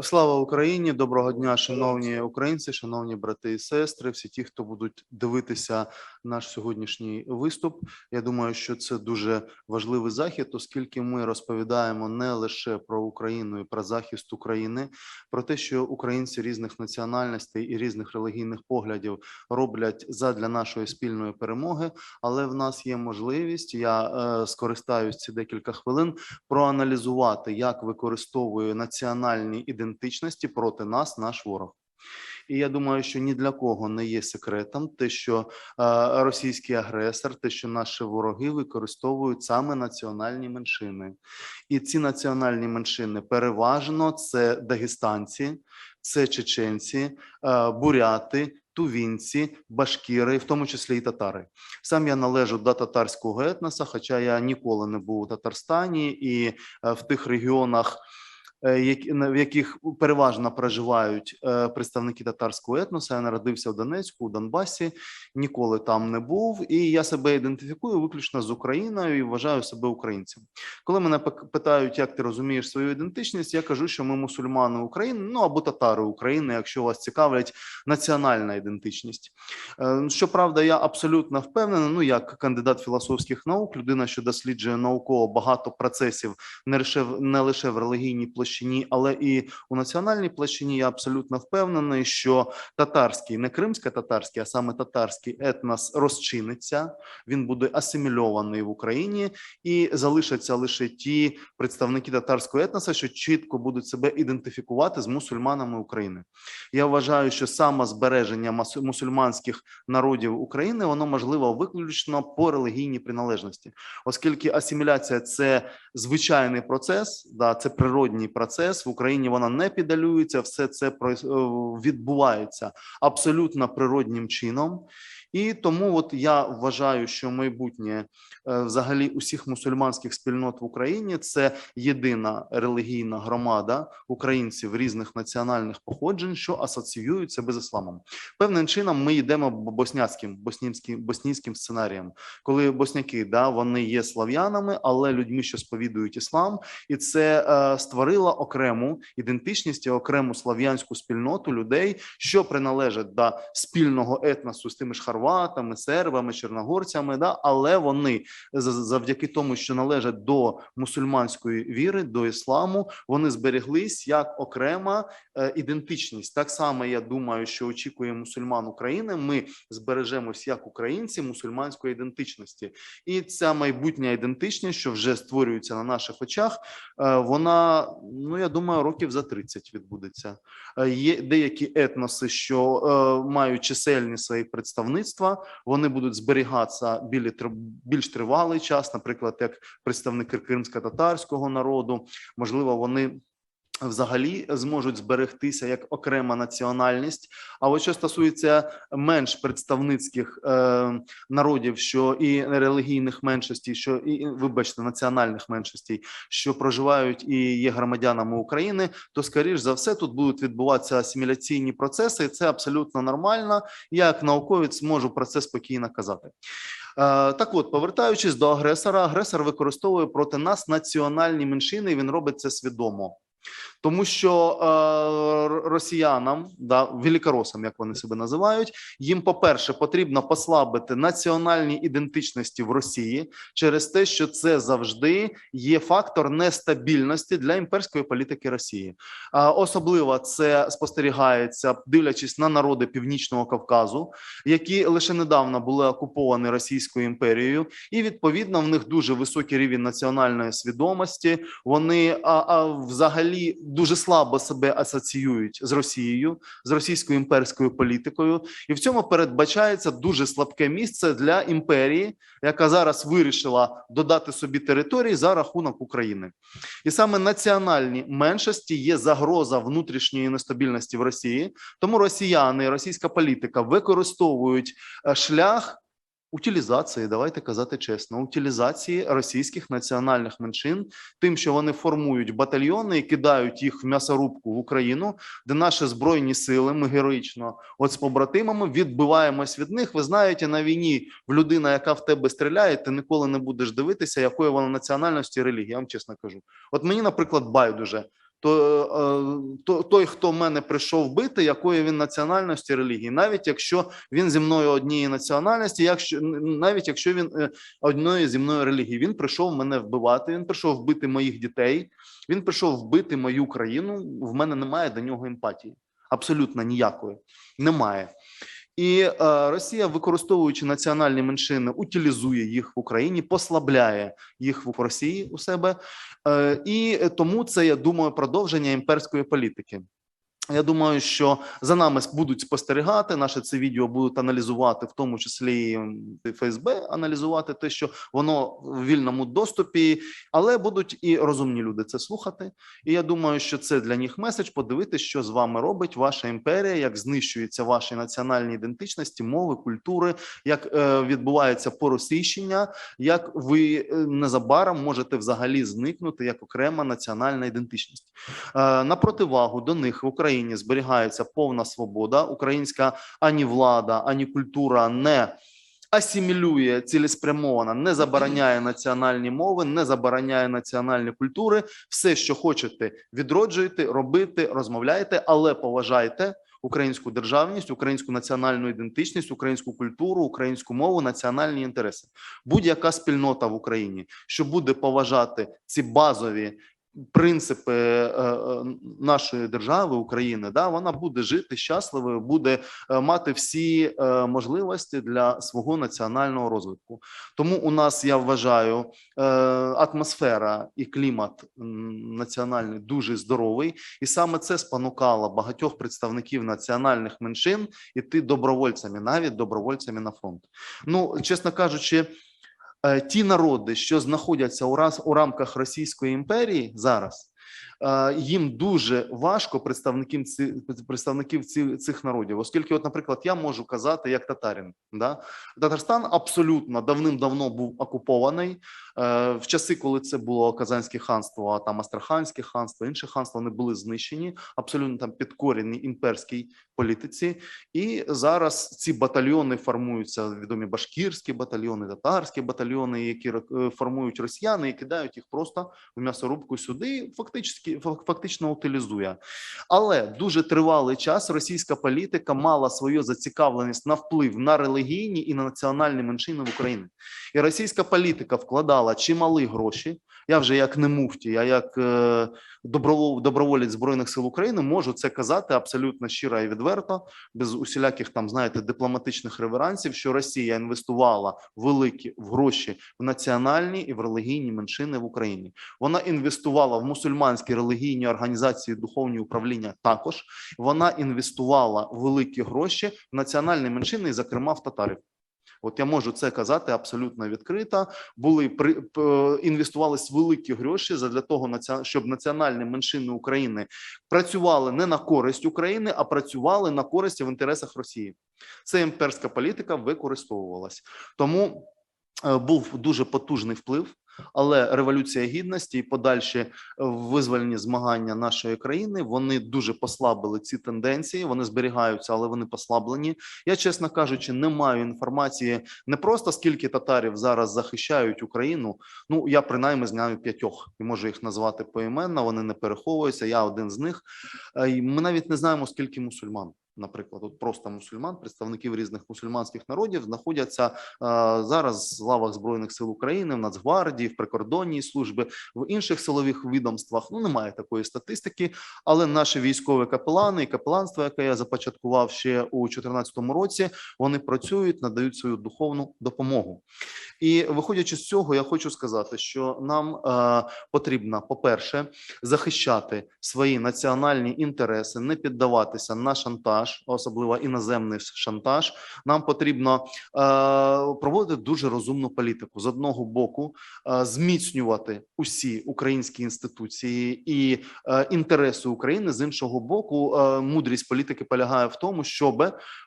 Слава Україні! Доброго дня, шановні українці, шановні брати і сестри, всі ті, хто будуть дивитися наш сьогоднішній виступ. Я думаю, що це дуже важливий захід, оскільки ми розповідаємо не лише про Україну і про захист України, про те, що українці різних національностей і різних релігійних поглядів роблять задля нашої спільної перемоги. Але в нас є можливість. Я е, скористаюсь ці декілька хвилин проаналізувати, як використовує національні ідентичності проти нас наш ворог. І я думаю, що ні для кого не є секретом те, що е, російський агресор, те, що наші вороги використовують саме національні меншини, і ці національні меншини переважно це дагестанці, це чеченці, е, буряти. Тувінці, башкіри, в тому числі і татари. Сам я належу до татарського етноса, хоча я ніколи не був у Татарстані і е, в тих регіонах, в яких переважно проживають е, представники татарського етноса. Я народився в Донецьку, у Донбасі, ніколи там не був, і я себе ідентифікую виключно з Україною і вважаю себе українцем. Коли мене питають, як ти розумієш свою ідентичність, я кажу, що ми мусульмани України, ну або татари України, якщо вас цікавлять національна ідентичність. Е, Щоправда, я абсолютно впевнений, ну як кандидат філософських наук, людина, що досліджує науково багато процесів не лише в- релігійній площині, але і у національній площині. Я абсолютно впевнений, що татарський, не кримсько-татарський, а саме татарський етнос розчиниться. Він буде асимільований в Україні і залишаться лише ті представники татарського етноса, що чітко будуть себе ідентифікувати з мусульманами України. Я вважаю, що самозбереження мусульманських народів України воно можливо виключно по релігійній приналежності, оскільки асиміляція це звичайний процес, да, це природній процес в Україні. Вона не підалюється, все це е, відбувається абсолютно природнім чином. І тому, от я вважаю, що майбутнє е, взагалі усіх мусульманських спільнот в Україні це єдина релігійна громада українців різних національних походжень, що асоціюють себе з ісламом. Певним чином ми йдемо б- босняцьким боснійським сценарієм, коли босняки да вони є слав'янами, але людьми, що сповідують іслам, і це е, створило окрему ідентичність і окрему слав'янську спільноту людей, що приналежать до спільного етносу з тими ж хорватами, сербами, чорногорцями, да, але вони за- завдяки тому, що належать до мусульманської віри, до ісламу, вони збереглись як окрема е, ідентичність. Так само я думаю, що очікує мусульман України. Ми збережемось як українці мусульманської ідентичності, і ця майбутня ідентичність, що вже створюється на наших очах, е, вона ну я думаю, років за 30 відбудеться. Е, Є деякі етноси, що мають чисельні свої представництва, вони будуть зберігатися більш тривалий час, наприклад, як представники кримсько-татарського народу, можливо, вони. Взагалі зможуть зберегтися як окрема національність. А от що стосується менш представницьких е, народів, що і релігійних меншостей, що і вибачте, національних меншостей, що проживають і є громадянами України, то скоріш за все тут будуть відбуватися асиміляційні процеси, і це абсолютно нормально. Я як науковець можу про це спокійно казати. Е, Так от, повертаючись до агресора, агресор використовує проти нас національні меншини, і він робить це свідомо. Тому що е, росіянам, да, великоросам, як вони себе називають, їм, по-перше, потрібно послабити національні ідентичності в Росії через те, що це завжди є фактор нестабільності для імперської політики Росії. Е, особливо це спостерігається, дивлячись на народи Північного Кавказу, які лише недавно були окуповані Російською імперією, і відповідно в них дуже високий рівень національної свідомості. Вони а, а, взагалі дуже слабо себе асоціюють з Росією, з російською імперською політикою, і в цьому передбачається дуже слабке місце для імперії, яка зараз вирішила додати собі території за рахунок України. І саме національні меншості є загроза внутрішньої нестабільності в Росії. Тому росіяни, російська політика використовують е, шлях. Утилізації, давайте казати чесно, утилізації російських національних меншин, тим, що вони формують батальйони і кидають їх в м'ясорубку в Україну, де наші збройні сили ми героїчно, от з побратимами, відбиваємось від них. Ви знаєте, на війні в людина, яка в тебе стріляє, ти ніколи не будеш дивитися, якої вона національності і релігії. Я вам чесно кажу. От мені, наприклад, байдуже. То, е, то той, хто мене прийшов бити, якої він національності релігії, навіть якщо він зі мною однієї національності, якщо навіть якщо він е, одної зі мною релігії, він прийшов мене вбивати. Він прийшов вбити моїх дітей. Він прийшов вбити мою країну. В мене немає до нього емпатії, абсолютно ніякої немає. І е, Росія, використовуючи національні меншини, утилізує їх в Україні, послабляє їх в Росії у себе, е, і тому це я думаю продовження імперської політики. Я думаю, що за нами будуть спостерігати. Наше це відео будуть аналізувати, в тому числі ФСБ, аналізувати те, що воно в вільному доступі, але будуть і розумні люди це слухати. І я думаю, що це для них меседж подивитися, що з вами робить ваша імперія, як знищуються ваші національні ідентичності, мови, культури, як е, відбувається поросійщення, як ви е, незабаром можете взагалі зникнути як окрема національна ідентичність. Е, на противагу до них в Україні зберігається повна свобода. Українська ані влада, ані культура не асимілює цілеспрямовано, не забороняє національні мови, не забороняє національні культури. Все, що хочете, відроджуйте, робити, розмовляйте, але поважайте. Українську державність, українську національну ідентичність, українську культуру, українську мову, національні інтереси. Будь-яка спільнота в Україні, що буде поважати ці базові принципи е, е, нашої держави України, да вона буде жити щасливою, буде е, мати всі можливості для свого національного розвитку. Тому у нас я вважаю атмосфера і клімат національний дуже здоровий, і саме це спонукало багатьох представників національних меншин іти добровольцями, навіть добровольцями на фронт. Ну чесно кажучи. Е, ті народи, що знаходяться у раз у рамках Російської імперії зараз, їм дуже важко представників ці представників ці, цих народів, оскільки, от, наприклад, я можу казати як татарин. Да? Татарстан абсолютно давним-давно був окупований. Е, В часи, коли це було Казанське ханство, а там Астраханське ханство, інші ханства вони були знищені, абсолютно там підкорені імперській політиці. І зараз ці батальйони формуються відомі башкірські батальйони, татарські батальйони, які е, формують росіяни і кидають їх просто в м'ясорубку сюди. Фактично, фактично утилізує. Але дуже тривалий час російська політика мала свою зацікавленість на вплив на релігійні і на національні меншини в Україні. І російська політика вкладала чимали гроші. Я вже як не муфті, а як е, доброволець збройних сил України можу це казати абсолютно щиро і відверто, без усіляких там знаєте дипломатичних реверансів, що Росія інвестувала великі в гроші в національні і в релігійні меншини в Україні. Вона інвестувала в мусульманські релігійні організації, духовні управління. Також вона інвестувала великі гроші в національні меншини, і, зокрема в татарів. От я можу це казати абсолютно відкрито. Були при інвестувались великі гроші для того, щоб національні меншини України працювали не на користь України, а працювали на користь в інтересах Росії. Це імперська політика використовувалась. Тому е, був дуже потужний вплив. Але революція гідності і подальші е, визвольні змагання нашої країни вони дуже послабили ці тенденції. Вони зберігаються, але вони послаблені. Я, чесно кажучи, не маю інформації не просто скільки татарів зараз захищають Україну. Ну я принаймні знаю п'ятьох і можу їх назвати поіменно. Вони не переховуються. Я один з них. Е, Ми навіть не знаємо скільки мусульман. Наприклад, от просто мусульман, представників різних мусульманських народів знаходяться е, зараз в лавах збройних сил України, в Нацгвардії, в прикордонній службі, в інших силових відомствах. Ну немає такої статистики, але наші військові капелани і капеланство, яке я започаткував ще у 2014 році, вони працюють, надають свою духовну допомогу. І виходячи з цього, я хочу сказати, що нам е, потрібно, по-перше, захищати свої національні інтереси, не піддаватися на шантаж, особливо іноземний шантаж. Нам потрібно е, проводити дуже розумну політику з одного боку, е, зміцнювати усі українські інституції і е, інтереси України. З іншого боку, мудрість політики полягає в тому, щоб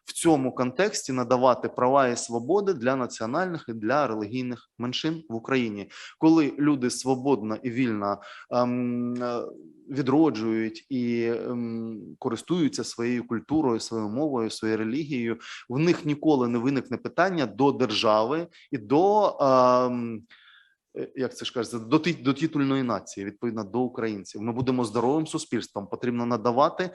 в цьому контексті надавати права і свободи для національних і для релігійних меншин в Україні, коли люди свободно і вільно ем, відроджують і ем, користуються своєю культурою, своєю мовою, своєю релігією, в них ніколи не виникне питання до держави і до. Е, як це ж кажеться, до, до титульної нації, відповідно до українців. Ми будемо здоровим суспільством. Потрібно надавати е,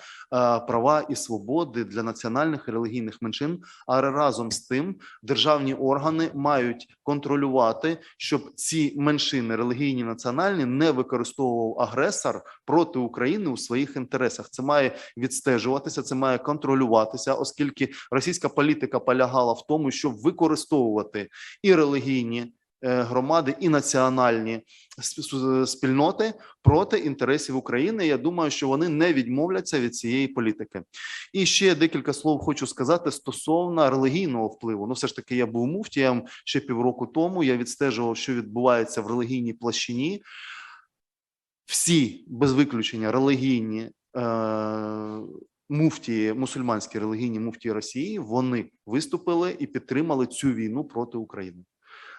права і свободи для національних і релігійних меншин. А разом з тим державні органи мають контролювати, щоб ці меншини релігійні національні не використовував агресор проти України у своїх інтересах. Це має відстежуватися, це має контролюватися, оскільки російська політика полягала в тому, щоб використовувати і релігійні е, громади, і національні спільноти проти інтересів України. Я думаю, що вони не відмовляться від цієї політики. І ще декілька слов хочу сказати стосовно релігійного впливу. Ну, все ж таки, я був муфтієм ще півроку тому. Я відстежував, що відбувається в релігійній площині. Всі без виключення релігійні е, муфтії, мусульманські релігійні муфтії Росії, вони виступили і підтримали цю війну проти України.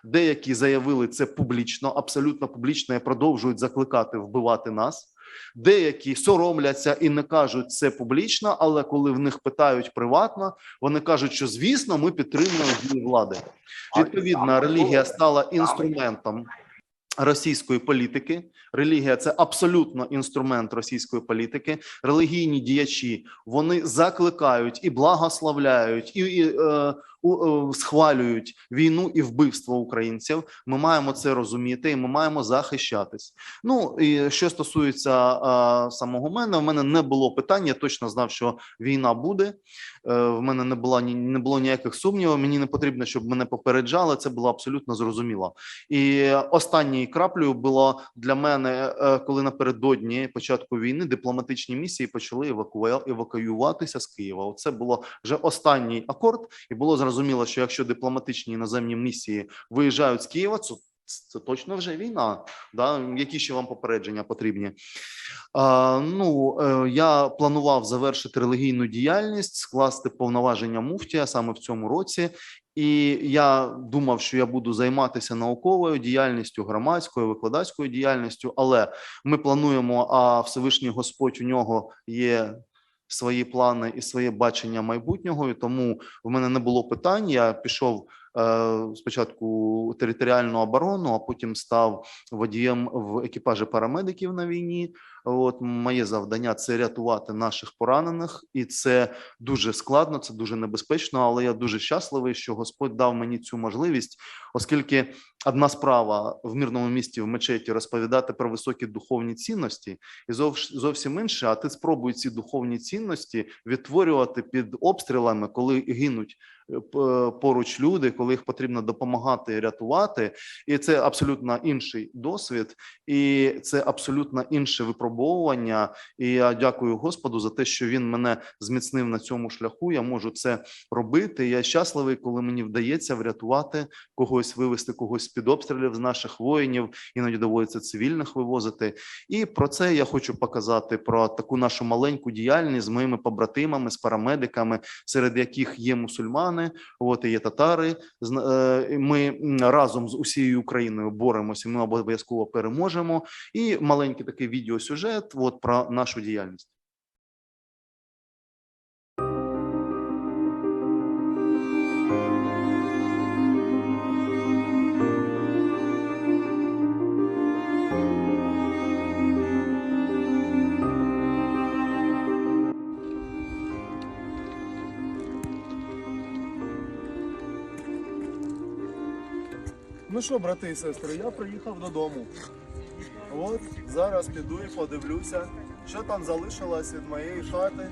Деякі заявили це публічно, абсолютно публічно і продовжують закликати вбивати нас. Деякі соромляться і не кажуть це публічно, але коли в них питають приватно, вони кажуть, що звісно, ми підтримуємо дії влади. Відповідно, релігія стала інструментом російської політики. Релігія це абсолютно інструмент російської політики. Релігійні діячі вони закликають і благословляють, і, і е, схвалюють війну і вбивство українців. Ми маємо це розуміти, і ми маємо захищатись. Ну і що стосується е, самого мене, в мене не було питань. Я точно знав, що війна буде. Е, в мене не було ні не було ніяких сумнівів. Мені не потрібно, щоб мене попереджали. Це було абсолютно зрозуміло. І останньою краплею було для мене, е, коли напередодні початку війни дипломатичні місії почали евакуюватися з Києва. Оце було вже останній акорд, і було зрозуміло, що якщо дипломатичні іноземні місії виїжджають з Києва, це, це точно вже війна. Да? Які ще вам попередження потрібні? А, ну е, я планував завершити релігійну діяльність, скласти повноваження муфтія саме в цьому році. І я думав, що я буду займатися науковою діяльністю, громадською, викладацькою діяльністю, але ми плануємо, а Всевишній Господь у нього є свої плани і своє бачення майбутнього. І тому в мене не було питань. Я пішов спочатку територіальну оборону, а потім став водієм в екіпажі парамедиків на війні. От моє завдання це рятувати наших поранених, і це дуже складно, це дуже небезпечно. Але я дуже щасливий, що Господь дав мені цю можливість, оскільки одна справа в мирному місті в мечеті розповідати про високі духовні цінності, і зовсім інше. А ти спробуй ці духовні цінності відтворювати під обстрілами, коли гинуть е, поруч люди, коли їх потрібно допомагати рятувати. І це абсолютно інший досвід, і це абсолютно інше випробовування. І я дякую Господу за те, що він мене зміцнив на цьому шляху. Я можу це робити. Я щасливий, коли мені вдається врятувати когось, вивести когось з під обстрілів з наших воїнів. Іноді доводиться цивільних вивозити. І про це я хочу показати про таку нашу маленьку діяльність з моїми побратимами, з парамедиками, серед яких є мусульмани, от і є татари. Е, Ми разом з усією Україною боремося. Ми обов'язково переможемо. І маленький такий відеосюжет от про нашу діяльність. Ну що, брати і сестри, я приїхав додому. От зараз піду і подивлюся, що там залишилось від моєї хати,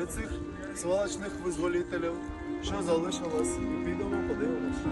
від цих сволочних визволителів, що залишилось, підемо подивимося.